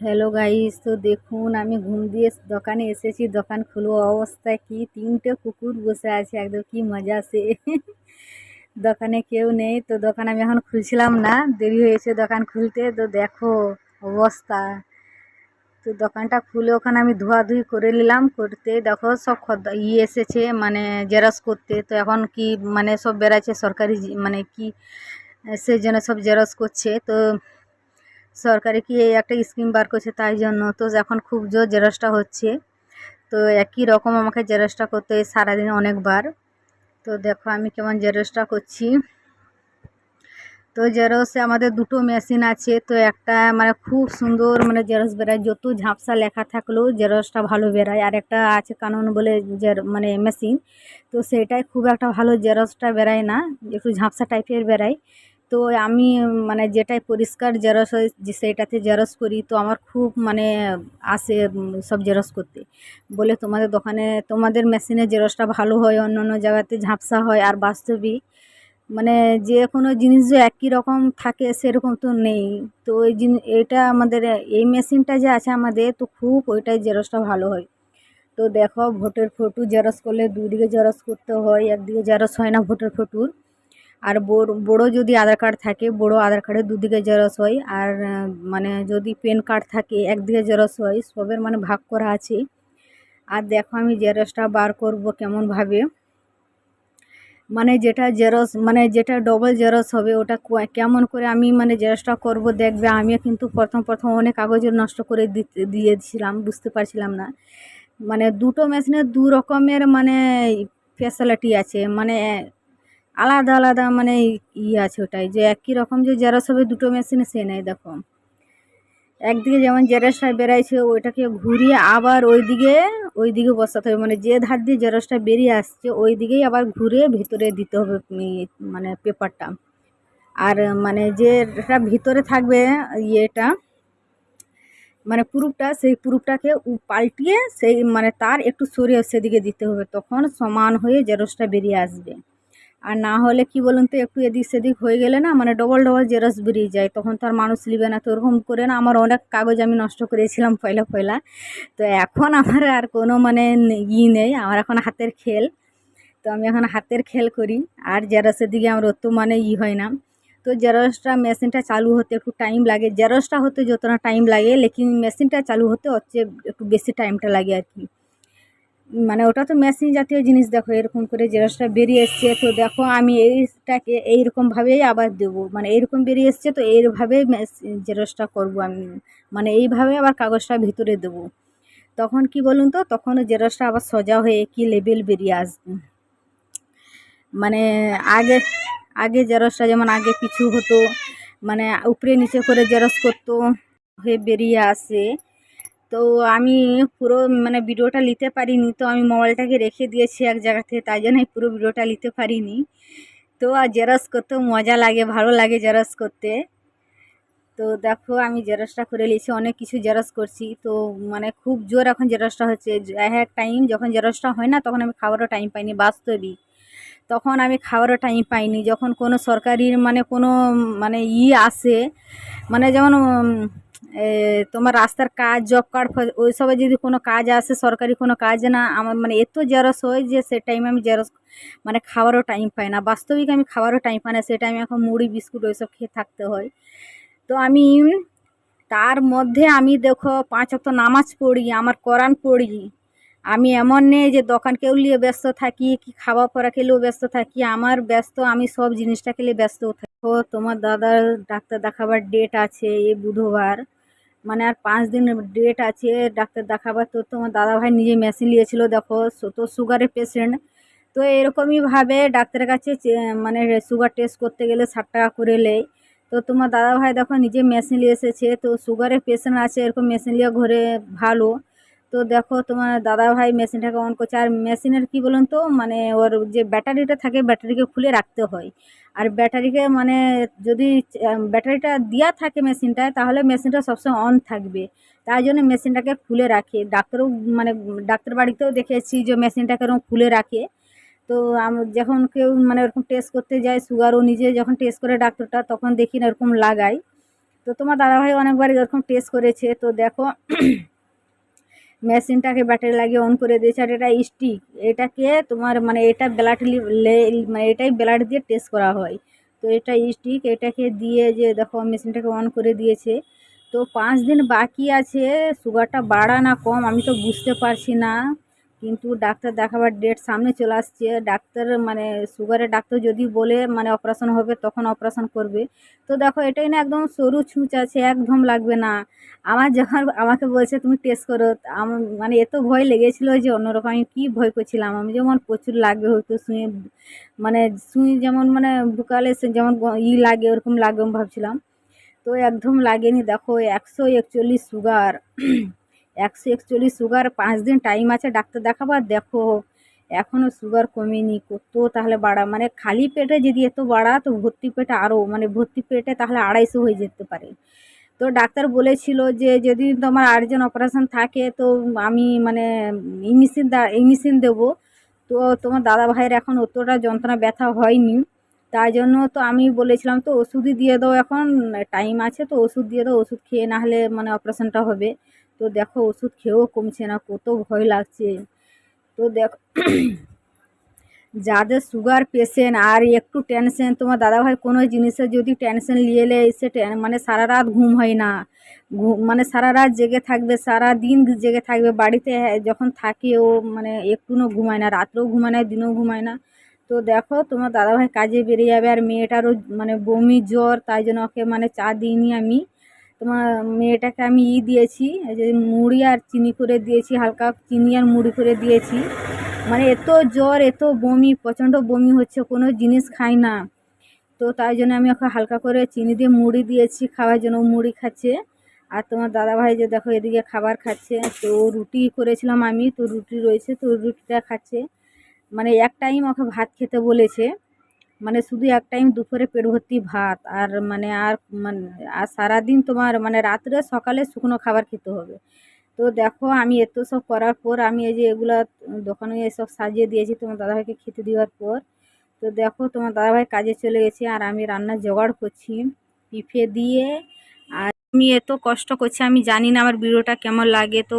Hello guys তো দেখুন, আমি ঘুম দিয়ে দোকানে এসেছি। দোকান খুলবো অবস্থায় কি? তিনটে কুকুর বসে আছে। একদম কি মজা সে। দোকানে কেউ নেই। তো দোকান আমি এখন খুলছিলাম না। দেরি হয়েছে দোকান খুলতে। তো দেখো অবস্থা। তো দোকানটা খুলে ওখানে আমি ধোয়াধুয়ি করে নিলাম। করতে দেখো সব ইয়ে এসেছে মানে জেরক্স করতে। তো এখন কি মানে সব বেড়াচ্ছে সরকারি মানে কি, সেই জন্য সব জেরক্স করছে। তো সরকারি কি এই একটা স্কিম বার করছে তাই জন্য। তো এখন খুব জোর জেরক্সটা হচ্ছে। তো একই রকম আমাকে জেরক্সটা করতে হয় সারাদিন অনেকবার। তো দেখো আমি কেমন জেরক্সটা করছি। তো জেরক্সে আমাদের দুটো মেশিন আছে। তো একটা মানে খুব সুন্দর মানে জেরক্স বেরায়। যত ঝাপসা লেখা থাকলেও জেরক্সটা ভালো বেরায়। আর একটা আছে কানন বলে যে মানে মেশিন। তো সেটাই খুব একটা ভালো জেরক্সটা বেরায় না। একটু ঝাপসা টাইপের বেরায়। তো আমি মানে যেটাই পরিষ্কার জেরক্স হয়, যে সেইটাতে জেরক্স করি, তো আমার খুব মানে আসে সব জেরক্স করতে। বলে তোমাদের দোকানে, তোমাদের মেশিনের জেরক্সটা ভালো হয় অন্য অন্য জায়গাতে ঝাপসা হয়, আর বাস্তবিক মানে যে কোনো জিনিস যে একই রকম থাকে, সেরকম তো নেই। তো ওই জিনিস এটা আমাদের, এই মেশিনটা যে আছে আমাদের, তো খুব ওইটাই জেরক্সটা ভালো হয়। তো দেখো, ভোটের ফটো জেরক্স করলে দুদিকে জেরক্স করতে হয়, একদিকে জেরক্স হয় না ভোটের ফটোর। আর বড় বড়ো যদি আধার কার্ড থাকে বড়ো আধার কার্ডের দুদিকে জেরক্স হয়। আর মানে যদি পেন কার্ড থাকে, একদিকে জেরক্স হয়, সবের মানে ভাগ করা আছে। আর দেখো আমি জেরক্সটা বার করব কেমনভাবে। মানে যেটা জেরক্স মানে যেটা ডবল জেরক্স হবে, ওটা কেমন করে আমি মানে জেরক্সটা করব দেখবে, আমিও কিন্তু প্রথম প্রথম অনেক কাগজের নষ্ট করে দিয়েছিলাম, বুঝতে পারছিলাম না। মানে দুটো মেশিনে দু রকমের মানে ফ্যাসিলিটি আছে। মানে আলাদা আলাদা মানে ইয়ে আছে ওটাই, যে একই রকম যে জেরক্স হবে দুটো মেশিনে সে নেই দেখো। একদিকে যেমন জেরক্সটা বেরাইছে ওইটাকে ঘুরিয়ে আবার ওইদিকে ওইদিকে বসাতে হবে। মানে যে ধার দিয়ে জেরক্সটা বেরিয়ে আসছে ওই দিকেই আবার ঘুরে ভিতরে দিতে হবে মানে পেপারটা। আর মানে যেটা ভিতরে থাকবে, ইয়েটা মানে পুরুপটা, সেই পুরুপটাকে পাল্টিয়ে সেই মানে তার একটু সরিয়ে সেদিকে দিতে হবে। তখন সমান হয়ে জেরক্সটা বেরিয়ে আসবে। আর না হলে কি বলুন তো, একটু এদিক সেদিক হয়ে গেলে না মানে ডবল ডবল জেরক্স বেরিয়ে যায়। তখন তো আর মানুষ নিবে না, তো ওরকম করে না আমার অনেক কাগজ আমি নষ্ট করেছিলাম পয়লা পয়লা। তো এখন আমার আর কোনো মানে ই নেই, আমার এখন হাতের খেল। তো আমি এখন হাতের খেল করি, আর জেরক্সের দিকে আমার অত মানে ই হয় না। তো জেরক্সটা মেশিনটা চালু হতে একটু টাইম লাগে। জেরক্সটা হতে যতটা টাইম লাগে, লেকিন মেশিনটা চালু হতে হচ্ছে একটু বেশি টাইমটা লাগে আর কি। মানে ওটা তো মেশিন জাতীয় জিনিস, দেখো এরকম করে জেরক্সটা বেরিয়ে এসছে, তো দেখো আমি এইটাকে এইরকমভাবেই আবার দেবো। মানে এইরকম বেরিয়ে এসছে, তো এইভাবে জেরক্সটা করব আমি। মানে এইভাবে আবার কাগজটা ভিতরে দেবো। তখন কি বলুন তো, তখন জেরক্সটা আবার সোজা হয়ে কি লেবেল বেরিয়ে আসবে। মানে আগে আগে জেরক্সটা যেমন আগে পিছু হতো মানে উপরে নিচে করে জেরক্স করতো, হয়ে বেরিয়ে আসে। তো আমি পুরো মানে ভিডিওটা নিতে পারিনি, তো আমি মোবাইলটাকে রেখে দিয়েছি এক জায়গাতে তাই জন্য পুরো ভিডিওটা নিতে পারিনি। তো আর জেরক্স করতেও মজা লাগে, ভালো লাগে জেরক্স করতে। তো দেখো, আমি জেরক্সটা করে নিয়েছি, অনেক কিছু জেরক্স করছি। তো মানে খুব জোর এখন জেরক্সটা হচ্ছে। এক টাইম যখন জেরক্সটা হয় না, তখন আমি খাবারও টাইম পাইনি বাস্তবিক তখন আমি খাবারও টাইম পাইনি। যখন কোনো সরকারির মানে কোনো মানে ই আসে মানে যেমন তোমার রাস্তার কাজ জব কার্ড ওই সবে যদি কোনো কাজ আসে, সরকারি কোনো কাজ না, আমার মানে এত জেরক্স হয় যে সে টাইমে আমি জেরক্স মানে খাবারও টাইম পাই না। বাস্তবিক আমি খাবারও টাইম পাই না, সে টাইমে এখন মুড়ি, বিস্কুট ওইসব খেয়ে থাকতে হয়। তো আমি, তার মধ্যে আমি দেখো পাঁচ অক্ত নামাজ পড়ি, আমার কোরআন পড়ি। আমি এমন নেই যে দোকান কেউ নিয়ে ব্যস্ত থাকি, কি খাওয়া পড়া খেলেও ব্যস্ত থাকি, আমার ব্যস্ত, আমি সব জিনিসটা খেলে ব্যস্ত থাকি। তোমার দাদার ডাক্তার দেখাবার ডেট আছে এই বুধবার। মানে আর পাঁচ দিন ডেট আছে, ডাক্তার দেখাবার। তো তোমার দাদাভাই নিজে মেশিন নিয়েছিল, দেখো তো সুগারের পেশেন্ট তো এরকমইভাবে ডাক্তারের কাছে মানে সুগার টেস্ট করতে গেলে ষাট টাকা করে নেয়। তো তোমার দাদাভাই দেখো, নিজে মেশিন নিয়ে এসেছে। তো সুগারের পেশেন্ট আছে, এরকম মেশিন নিয়ে ঘরে ভালো। তো দেখো তোমার দাদাভাই মেশিনটাকে অন করছে? আর মেশিনের কি বলুন তো মানে ওর যে ব্যাটারিটা থাকে, ব্যাটারিকে খুলে রাখতে হয়। আর ব্যাটারিকে মানে যদি ব্যাটারিটা দেওয়া থাকে মেশিনটায়, তাহলে মেশিনটা সবসময় অন থাকবে। তাই জন্য মেশিনটাকে খুলে রাখে। ডাক্তারও মানে ডাক্তার বাড়িতেও দেখেছি যে মেশিনটাকে এরকম খুলে রাখে। তো আম- যখন কেউ মানে ওরকম টেস্ট করতে যায় সুগারও নিজে যখন টেস্ট করে ডাক্তারটা, তখন দেখি না এরকম লাগাই তো তোমার দাদাভাই অনেকবার এরকম টেস্ট করেছে। তো দেখো মেশিনটাকে ব্যাটারি লাগিয়ে অন করে দিয়েছে, আর এটা স্টিক এটাকে তোমার মানে এটা ব্লাড মানে এটাই ব্লাড দিয়ে টেস্ট করা হয়। তো এটা স্টিক এটাকে দিয়ে যে দেখো মেশিনটাকে অন করে দিয়েছে। তো পাঁচ দিন বাকি আছে সুগারটা বাড়া না কম, আমি তো বুঝতে পারছি না। কিন্তু ডাক্তার দেখাবার ডেট সামনে চলে আসছে। ডাক্তার মানে সুগারের ডাক্তার যদি বলে মানে অপারেশন হবে, তখন অপারেশন করবে। তো দেখো, এটাই না একদম সরু ছুঁচ আছে, একদম লাগবে না। আমার যখন আমাকে বলছে, তুমি টেস্ট করো। আমার মানে এত ভয় লেগেছিলো যে অন্যরকম আমি কী ভয় করছিলাম? আমি যেমন প্রচুর লাগবে হয়তো, শুয়ে মানে সুই যেমন মানে বুকালে যেমন ই লাগে, ওরকম লাগবে আমি ভাবছিলাম। তো একদম লাগেনি। দেখো, একশো একচল্লিশ সুগার একশো একচল্লিশ সুগার পাঁচ দিন টাইম আছে ডাক্তার দেখাবো, আর দেখো এখনও সুগার কমেনি, কত তাহলে বাড়া মানে খালি পেটে যদি এত বাড়া, তো ভর্তি পেটে আরও মানে ভর্তি পেটে তাহলে আড়াইশো হয়ে যেতে পারে। তো ডাক্তার বলেছিল যে যদি তোমার আর্জেন্ট অপারেশন থাকে, তো আমি মানে ইমিসিন ইমিসিন দেবো। তো তোমার দাদা ভাইয়ের এখন অতটা যন্ত্রণা, ব্যথা হয়নি। তাই জন্য তো আমি বলেছিলাম, তো ওষুধই দিয়ে দাও এখন টাইম আছে, তো ওষুধ দিয়ে দাও, ওষুধ খেয়ে না হলে মানে অপারেশনটা হবে। তো দেখো ওষুধ খেয়েও কমছে না, কত ভয় লাগছে। তো দেখো, যাদের সুগার পেশেন্ট আর একটু টেনশন তোমার দাদাভাই কোনো জিনিসের যদি টেনশন নিয়ে এলে সে মানে সারা রাত ঘুম হয় না। ঘুম মানে সারা রাত জেগে থাকবে, সারা দিন জেগে থাকবে, বাড়িতে যখন থাকে ও মানে একটুও ঘুমায় না, রাত্রেও ঘুমায় না, দিনেও ঘুমায় না। তো দেখো তোমার দাদাভাই কাজে বেরিয়ে যাবে আর মেয়েটারও মানে বমি, জ্বর, তাই জন্য ওকে মানে চা দিইনি আমি। তোমার মেয়েটাকে আমি ই দিয়েছি যে মুড়ি আর চিনি করে দিয়েছি, হালকা চিনি আর মুড়ি করে দিয়েছি। মানে এত জ্বর, এত বমি, প্রচণ্ড বমি হচ্ছে, কোনো জিনিস খাই না। তো তাই জন্য আমি ওকে হালকা করে চিনি দিয়ে মুড়ি দিয়েছি, খাওয়ার জন্য মুড়ি খাচ্ছে। আর তোমার দাদাভাই যে দেখো এদিকে খাবার খাচ্ছে, তো রুটি করেছিলাম আমি, তো রুটি রয়েছে, তো রুটিটা খাচ্ছে। মানে এক টাইম ওকে ভাত খেতে বলেছে। মানে শুধু এক টাইম দুপুরে পেট ভর্তি ভাত, আর মানে আর মানে আর সারাদিন তোমার মানে রাত্রে সকালে শুকনো খাবার খেতে হবে। তো দেখো, আমি এত সব করার পর আমি এই যে এগুলো দোকানে এসব সাজিয়ে দিয়েছি তোমার দাদাভাইকে খেতে দেওয়ার পর। তো দেখো, তোমার দাদাভাই কাজে চলে গেছে, আর আমি রান্না জোগাড় করছি পিফে দিয়ে। আর আমি এত কষ্ট করছি, আমি জানি না আমার ভিডিওটা কেমন লাগে। তো